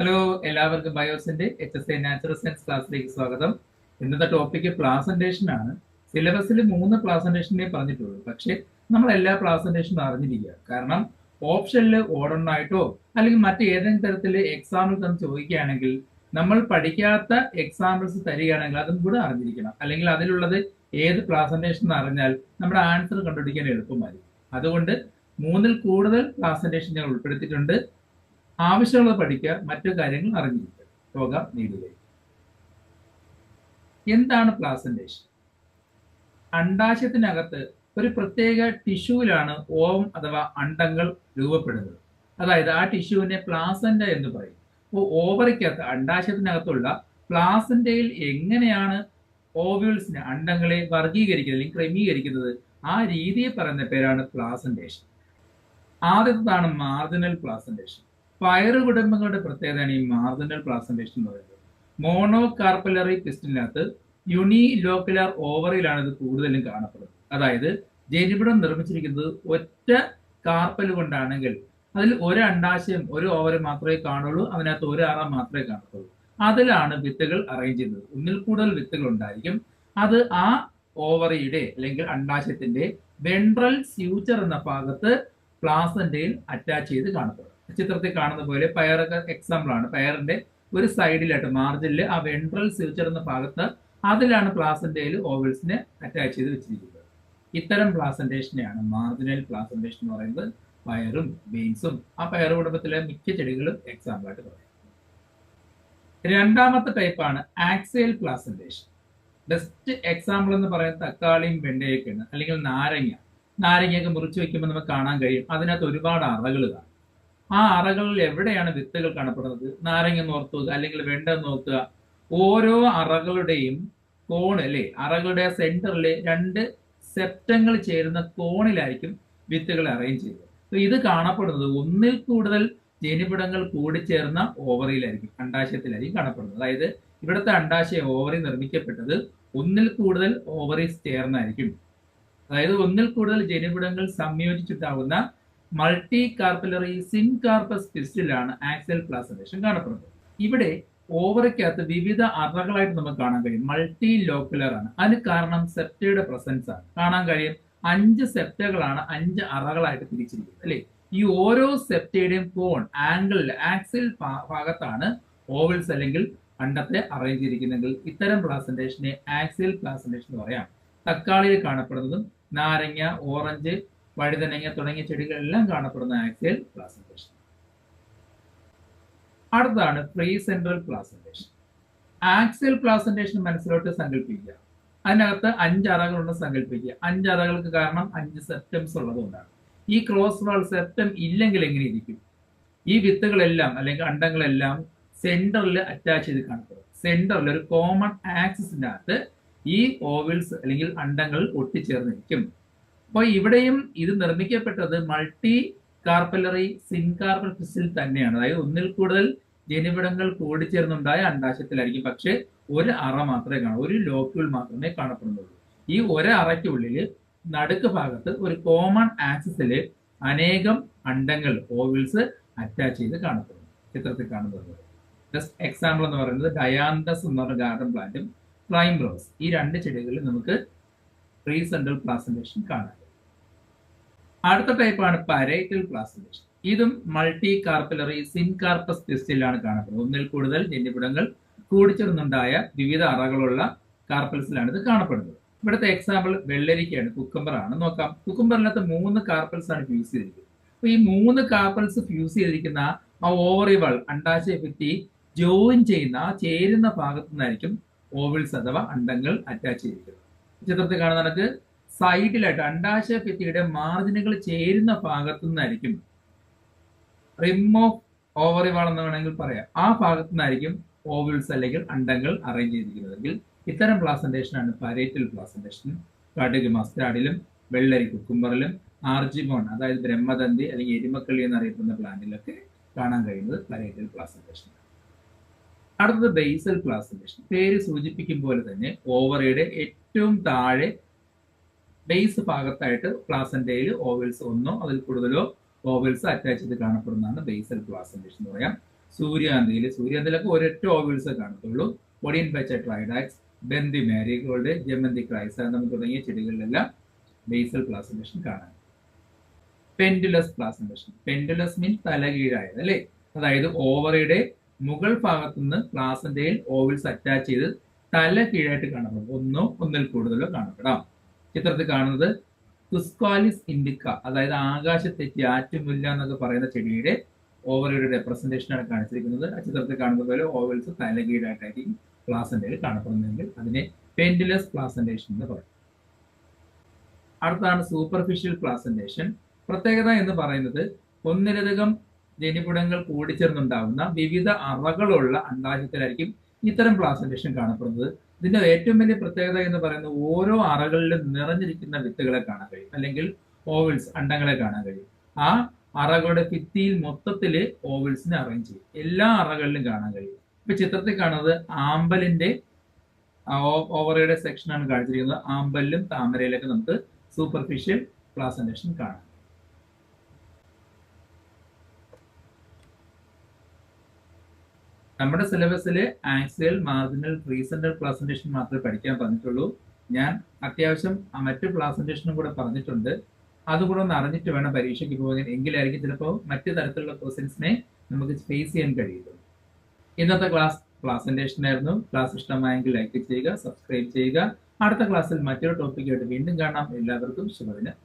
Hello എല്ലാവർക്കും ബയോസിന്റെ H S A natural science ക്ലാസ്സിലേക്ക് സ്വാഗതം. ഇന്നത്തെ ടോപ്പിക് പ്ലാസന്റേഷൻ ആണ്. സിലബസിൽ മൂന്ന് പ്ലാസന്റേഷനെ പറഞ്ഞിട്ടുള്ളൂ. പക്ഷേ നമ്മൾ എല്ലാ പ്ലാസന്റേഷനും അറിഞ്ഞിരിക്കുക. കാരണം ഓപ്ഷനിൽ ഓടണമായിട്ടോ അല്ലെങ്കിൽ മറ്റേതെങ്കിലും തരത്തിൽ എക്സാമ്പിൾ തന്ന് ചോദിക്കുകയാണെങ്കിൽ നമ്മൾ പഠിക്കാത്ത എക്സാമ്പിൾസ് തരികയാണെങ്കിൽ അതും കൂടെ അറിഞ്ഞിരിക്കണം. അല്ലെങ്കിൽ അതിലുള്ളത് ഏത് പ്ലാസന്റേഷൻ എന്ന് അറിഞ്ഞാൽ നമ്മുടെ ആൻസർ കണ്ടുപിടിക്കാൻ എളുപ്പമായിരിക്കും. അതുകൊണ്ട് മൂന്നിൽ കൂടുതൽ പ്ലാസന്റേഷൻ ഞങ്ങൾ ഉൾപ്പെടുത്തിയിട്ടുണ്ട്. ആവശ്യമുള്ളത് പഠിക്കുക മറ്റു കാര്യങ്ങൾ അറിഞ്ഞിരിക്കുക. യോഗ നീടുക എന്താണ് പ്ലാസന്റേഷൻ അണ്ടാശയത്തിനകത്ത് ഒരു പ്രത്യേക ടിഷ്യൂവിലാണ് ഓവം അഥവാ അണ്ടങ്ങൾ രൂപപ്പെടുന്നത്. അതായത് ആ ടിഷ്യൂവിനെ പ്ലാസന്റ എന്ന് പറയും. അപ്പോൾ ഓവറിക്കകത്ത് അണ്ടാശയത്തിനകത്തുള്ള പ്ലാസന്റയിൽ എങ്ങനെയാണ് ഓവ്യൂൾസിനെ അണ്ടങ്ങളെ വർഗീകരിക്കുന്നത് അല്ലെങ്കിൽ ക്രമീകരിക്കുന്നത്? ആ രീതിയെ പറയുന്ന പേരാണ് പ്ലാസന്റേഷൻ ആദ്യത്തേതാണ് മാർജിനൽ പ്ലാസന്റേഷൻ പയറ് കുടുംബങ്ങളുടെ പ്രത്യേകതയാണ് ഈ മാർജിനൽ പ്ലാസന്റേഷൻ എന്ന് പറയുന്നത്. മോണോ കാർപ്പലറി പിസ്റ്റിനകത്ത് യുണി ലോക്കുലർ ഓവറിലാണ് ഇത് കൂടുതലും കാണപ്പെടുന്നത്. അതായത് ജനിപിടം നിർമ്മിച്ചിരിക്കുന്നത് ഒറ്റ കാർപ്പൽ കൊണ്ടാണെങ്കിൽ അതിൽ ഒരു അണ്ടാശയം ഒരു ഓവർ മാത്രമേ കാണുള്ളൂ അതിനകത്ത് ഒരു അറ മാത്രമേ കാണത്തുള്ളൂ. അതിലാണ് വിത്തുകൾ അറേഞ്ച് ചെയ്യുന്നത്. ഒന്നിൽ കൂടുതൽ വിത്തുകൾ ഉണ്ടായിരിക്കും. അത് ആ ഓവറിയുടെ അല്ലെങ്കിൽ അണ്ടാശയത്തിന്റെ വെൻട്രൽ സ്യൂച്ചർ എന്ന ഭാഗത്ത് പ്ലാസന്റയിൽ അറ്റാച്ച് ചെയ്ത് കാണപ്പെടും. ചിത്രത്തിൽ കാണുന്ന പോലെ പയറൊക്കെ എക്സാമ്പിൾ ആണ്. പയറിന്റെ ഒരു സൈഡിലായിട്ട് മാർജിനിൽ ആ വെൻട്രൽ സ്യൂച്ചർ എന്ന ഭാഗത്ത് അതിലാണ് പ്ലാസന്റയിൽ ഓവൽസിനെ അറ്റാച്ച് ചെയ്ത് വെച്ചിരിക്കുന്നത്. ഇത്തരം പ്ലാസന്റേഷനെയാണ് മാർജിനൽ പ്ലാസന്റേഷൻ എന്ന് പറയുന്നത് പയറും ബീൻസും ആ പയർ കുടുംബത്തിലെ മിക്ക ചെടികളും എക്സാമ്പിൾ ആയിട്ട് പറയാം. രണ്ടാമത്തെ ടൈപ്പാണ് ആക്സിയൽ പ്ലാസന്റേഷൻ ബെസ്റ്റ് എക്സാമ്പിൾ എന്ന് പറയുന്നത് തക്കാളിയും വെണ്ടയൊക്കെയാണ്. അല്ലെങ്കിൽ നാരങ്ങ. നാരങ്ങയൊക്കെ മുറിച്ച് വെക്കുമ്പോൾ നമുക്ക് കാണാൻ കഴിയും. അതിനകത്ത് ഒരുപാട് അറകൾ കാണും. ആ അറകളിൽ എവിടെയാണ് വിത്തുകൾ കാണപ്പെടുന്നത്? നാരങ്ങ നോക്കുക അല്ലെങ്കിൽ വെണ്ട നോക്കുക ഓരോ അറകളുടെയും കോൺ അല്ലേ? അറകളുടെ സെന്ററിൽ രണ്ട് സെപ്റ്റങ്ങൾ ചേരുന്ന കോണിലായിരിക്കും വിത്തുകൾ അറേഞ്ച് ചെയ്യുക. ഇത് കാണപ്പെടുന്നത് ഒന്നിൽ കൂടുതൽ ജനിപിടങ്ങൾ കൂടിച്ചേർന്ന ഓവറിയിലായിരിക്കും അണ്ടാശയത്തിലായിരിക്കും കാണപ്പെടുന്നത്. അതായത് ഇവിടുത്തെ അണ്ടാശയ ഓവറി നിർമ്മിക്കപ്പെട്ടത് ഒന്നിൽ കൂടുതൽ ഓവറീസ് ചേർന്നായിരിക്കും. അതായത് ഒന്നിൽ കൂടുതൽ ജനിപിടങ്ങൾ സംയോജിച്ചിട്ടാവുന്ന മൾട്ടി കാർപ്പലറി സിൻകാർപ്പസ് പിസ്റ്റിലാണ് ആക്സൽ പ്ലാസറേഷൻ കാണപ്പെടുന്നത്. ഇവിടെ ഓവറയ്ക്കകത്ത് വിവിധ അറകളായിട്ട് നമുക്ക് കാണാൻ കഴിയും. മൾട്ടി ലോക്കുലർ ആണ്. അതിന് കാരണം സെപ്റ്റയുടെ പ്രസൻസ് ആണ്. കാണാൻ കഴിയും. അഞ്ച് സെപ്റ്റകളാണ് അഞ്ച് അറകളായിട്ട് തിരിച്ചിരിക്കുന്നത് അല്ലെ? ഈ ഓരോ സെപ്റ്റയുടെയും കോൺ ആംഗിളിൽ ആക്സിൽ ഭാഗത്താണ് ഓവൽസ് അല്ലെങ്കിൽ അണ്ടത്തെ അറേഞ്ച് ചെയ്തിരിക്കുന്നെങ്കിൽ ഇത്തരം പ്ലാസന്റേഷനെ ആക്സിൽ പ്ലാസന്റേഷൻ എന്ന് പറയാം. തക്കാളിയിൽ കാണപ്പെടുന്നതും നാരങ്ങ ഓറഞ്ച് വഴുതനങ്ങ തുടങ്ങിയ ചെടികളെല്ലാം കാണപ്പെടുന്ന ആക്സിയൽ പ്ലാസന്റേഷൻ. അടുത്താണ് free central placentation. Axial placentation മനസ്സിലോട്ട് സങ്കല്പിക്കുക അതിനകത്ത് അഞ്ച് അറകളുണ്ടെന്ന് സങ്കല്പിക്കുക അഞ്ച് അറകൾക്ക് കാരണം അഞ്ച് സെപ്റ്റംസ് ഉള്ളതുകൊണ്ടാണ്. ഈ ക്ലോസ് വാൾ സെപ്റ്റം ഇല്ലെങ്കിൽ എങ്ങനെ ഇരിക്കും? ഈ വിത്തുകളെല്ലാം അല്ലെങ്കിൽ അണ്ടങ്ങളെല്ലാം സെന്ററിൽ അറ്റാച്ച് ചെയ്ത് കാണപ്പെടും. സെന്ററിൽ ഒരു കോമൺ ആക്സിസിനകത്ത് ഈ ഓവിൽസ് അല്ലെങ്കിൽ അണ്ടങ്ങൾ ഒട്ടിച്ചേർന്നിരിക്കും അപ്പോൾ ഇവിടെയും ഇത് നിർമ്മിക്കപ്പെട്ടത് മൾട്ടി കാർപ്പലറി സിൻകാർപ്പൽ ഫിസിൽ തന്നെയാണ്. അതായത് ഒന്നിൽ കൂടുതൽ ജനിവിടങ്ങൾ കൂടിച്ചേർന്നുണ്ടായ അണ്ടാശയത്തിലായിരിക്കും പക്ഷെ ഒരു അറ മാത്രമേ കാണൂ. ഒരു ലോക്യൂൾ മാത്രമേ കാണപ്പെടുന്നുള്ളൂ. ഈ ഒരു അറയ്ക്കുള്ളിൽ നടുക്ക് ഭാഗത്ത് ഒരു കോമൺ ആക്സിസിൽ അനേകം അണ്ടങ്ങൾ ഓവിൽസ് അറ്റാച്ച് ചെയ്ത് കാണപ്പെടുന്നു. ചിത്രത്തിൽ കാണുന്നത്. ജസ്റ്റ് എക്സാമ്പിൾ എന്ന് പറയുന്നത് ഡയാന്തസ് എന്ന് പറഞ്ഞ ഗാർഡൻ പ്ലാന്റും ക്ലൈം റോസ് ഈ രണ്ട് ചെടികളിൽ നമുക്ക് പ്രീ സെൻട്രൽ പ്ലാസന്റേഷൻ കാണാം. അടുത്ത ടൈപ്പാണ് പാരൈറ്റൽ പ്ലാസന്റേഷൻ ഇതും മൾട്ടി കാർപ്പലറി സിൻകാർപ്പസ് ടെസ്റ്റിലാണ് കാണപ്പെടുന്നത്. ഒന്നിൽ കൂടുതൽ ജന്യപിടങ്ങൾ കൂടിച്ചേർന്നുണ്ടായ വിവിധ അറകളുള്ള കാർപ്പൽസിലാണ് ഇത് കാണപ്പെടുന്നത്. ഇവിടുത്തെ എക്സാമ്പിൾ വെള്ളരിക്കയാണ് കുക്കമ്പർ ആണ്. നോക്കാം. കുക്കമ്പറിനകത്ത് മൂന്ന് കാർപ്പൽസ് ആണ് ഫ്യൂസ് ചെയ്തിരിക്കുന്നത്. അപ്പൊ ഈ മൂന്ന് കാർപ്പൽസ് ഫ്യൂസ് ചെയ്തിരിക്കുന്ന ആ ഓവറിവൾ അണ്ടാശയ ഭിത്തി ജോയിൻ ചെയ്യുന്ന ആ ചേരുന്ന ഭാഗത്തു നിന്നായിരിക്കും ഓവിൾസ് അഥവാ അണ്ടങ്ങൾ അറ്റാച്ച് ചെയ്തിരിക്കുന്നത്. ചിത്രത്തിൽ കാണുന്ന സൈഡിലായിട്ട് അണ്ടാശയ ഭിത്തിയുടെ മാർജിനുകൾ ചേരുന്ന ഭാഗത്തു നിന്നായിരിക്കും റിം ഓഫ് ഓവറിവാൾ എന്ന് വേണമെങ്കിൽ പറയാം. ആ ഭാഗത്തു നിന്നായിരിക്കും ഓവിൾസ് അല്ലെങ്കിൽ അണ്ടങ്ങൾ അറേഞ്ച് ചെയ്തിരിക്കുന്നതെങ്കിൽ ഇത്തരം പ്ലാസന്റേഷൻ ആണ് പരേറ്റൽ പ്ലാസന്റേഷൻ കടുക് മസ്റ്റാർഡിലും വെള്ളരി കുക്കുംബറിലും ആർജിമോൺ അതായത് ബ്രഹ്മതന്തി അല്ലെങ്കിൽ എരിമക്കളി എന്നറിയപ്പെടുന്ന പ്ലാന്റിലൊക്കെ കാണാൻ കഴിയുന്നത് പരേറ്റൽ പ്ലാസന്റേഷൻ അടുത്തത് ബേസൽ പ്ലാസന്റേഷൻ പേര് സൂചിപ്പിക്കും പോലെ തന്നെ ഓവറിയുടെ ഏറ്റവും താഴെ ബേസ് ഭാഗത്തായിട്ട് പ്ലാസന്റയിൽ ഓവൽസ് ഒന്നോ അതിൽ കൂടുതലോ ഓവൽസ് അറ്റാച്ച് ചെയ്ത് കാണപ്പെടുന്നതാണ് ബേസൽ പ്ലാസന്റേഷൻ എന്ന് പറയാം. സൂര്യാന്തിയിൽ സൂര്യാന്തിയിലൊക്കെ ഒരൊറ്റ ഓവൽസ് കാണത്തുള്ളൂ. ഒടിയൻ പച്ച ട്രൈഡാക്സ് ബന്ദി മാരികളുടെ ജമന്തി ക്രൈസാന്തം തുടങ്ങിയ ചെടികളിലെല്ലാം ബേസൽ പ്ലാസന്റേഷൻ കാണാം. പെൻഡുലസ് പ്ലാസന്റേഷൻ പെൻഡുലസ് മീൻ തലകീഴായത് അല്ലേ? അതായത് ഓവറയുടെ മുകൾ ഭാഗത്തുനിന്ന് പ്ലാസന്റയിൽ ഓവൽസ് അറ്റാച്ച് ചെയ്ത് തല കീഴായിട്ട് കാണപ്പെടും. ഒന്നോ ഒന്നിൽ കൂടുതലോ കാണപ്പെടാം. ചിത്രത്തിൽ കാണുന്നത് തുസ്കാലിസ് ഇൻഡിക്ക അതായത് ആകാശത്തെറ്റി ആറ്റുമുല്ല എന്നൊക്കെ പറയുന്ന ചെടിയുടെ ഓവറിയുടെ റെപ്രസെന്റേഷൻ ആണ് കാണിച്ചിരിക്കുന്നത്. ആ ചിത്രത്തിൽ കാണുന്ന പോലെ ഓവൽസ് തലകീഴായിട്ടായിരിക്കും പ്ലാസന്റയിൽ കാണപ്പെടുന്നതെങ്കിൽ അതിനെ പെൻഡുലസ് പ്ലാസന്റേഷൻ എന്ന് പറയും. അടുത്താണ് സൂപ്പർഫിഷ്യൽ പ്ലാസന്റേഷൻ പ്രത്യേകത എന്ന് പറയുന്നത് ഒന്നിലധികം ജനിപുടങ്ങൾ കൂടിച്ചേർന്നുണ്ടാവുന്ന വിവിധ അറകളുള്ള അണ്ടാശയത്തിലായിരിക്കും ഇത്തരം പ്ലാസന്റേഷൻ കാണപ്പെടുന്നത്. ഇതിന്റെ ഏറ്റവും വലിയ പ്രത്യേകത എന്ന് പറയുന്നത് ഓരോ അറകളിലും നിറഞ്ഞിരിക്കുന്ന വിത്തുകളെ കാണാൻ കഴിയും. അല്ലെങ്കിൽ ഓവിൽസ് അണ്ടങ്ങളെ കാണാൻ കഴിയും. ആ അറകളുടെ ഭിത്തിയിൽ മൊത്തത്തിൽ ഓവിൽസിനെ അറേഞ്ച് ചെയ്യും. എല്ലാ അറകളിലും കാണാൻ കഴിയും. ഇപ്പൊ ചിത്രത്തിൽ കാണുന്നത് ആമ്പലിന്റെ ഓവറയുടെ സെക്ഷനാണ് കാണിച്ചിരിക്കുന്നത്. ആമ്പലിലും താമരയിലൊക്കെ നമുക്ക് സൂപ്പർഫിഷ്യൽ പ്ലാസന്റേഷൻ കാണാം. നമ്മുടെ സിലബസിൽ ആക്സിയൽ മാർജിനൽ റീസെന്റർ പ്ലാസന്റേഷൻ മാത്രമേ പഠിക്കാൻ പറഞ്ഞിട്ടുള്ളൂ. ഞാൻ അത്യാവശ്യം മറ്റ് പ്ലാസന്റേഷനും കൂടെ പറഞ്ഞിട്ടുണ്ട്. അതുകൂടെ ഒന്ന് അറിഞ്ഞിട്ട് വേണം പരീക്ഷയ്ക്ക് പോകാൻ. എങ്കിലായിരിക്കും ചിലപ്പോൾ മറ്റു തരത്തിലുള്ള ക്വസ്റ്റ്യൻസിനെ നമുക്ക് ഫേസ് ചെയ്യാൻ കഴിയുള്ളൂ. ഇന്നത്തെ ക്ലാസ് പ്ലാസന്റേഷൻ ആയിരുന്നു. ക്ലാസ് ഇഷ്ടമായെങ്കിൽ ലൈക്ക് ചെയ്യുക സബ്സ്ക്രൈബ് ചെയ്യുക. അടുത്ത ക്ലാസ്സിൽ മറ്റൊരു ടോപ്പിക്കായിട്ട് വീണ്ടും കാണാം. എല്ലാവർക്കും ശുഭദിനം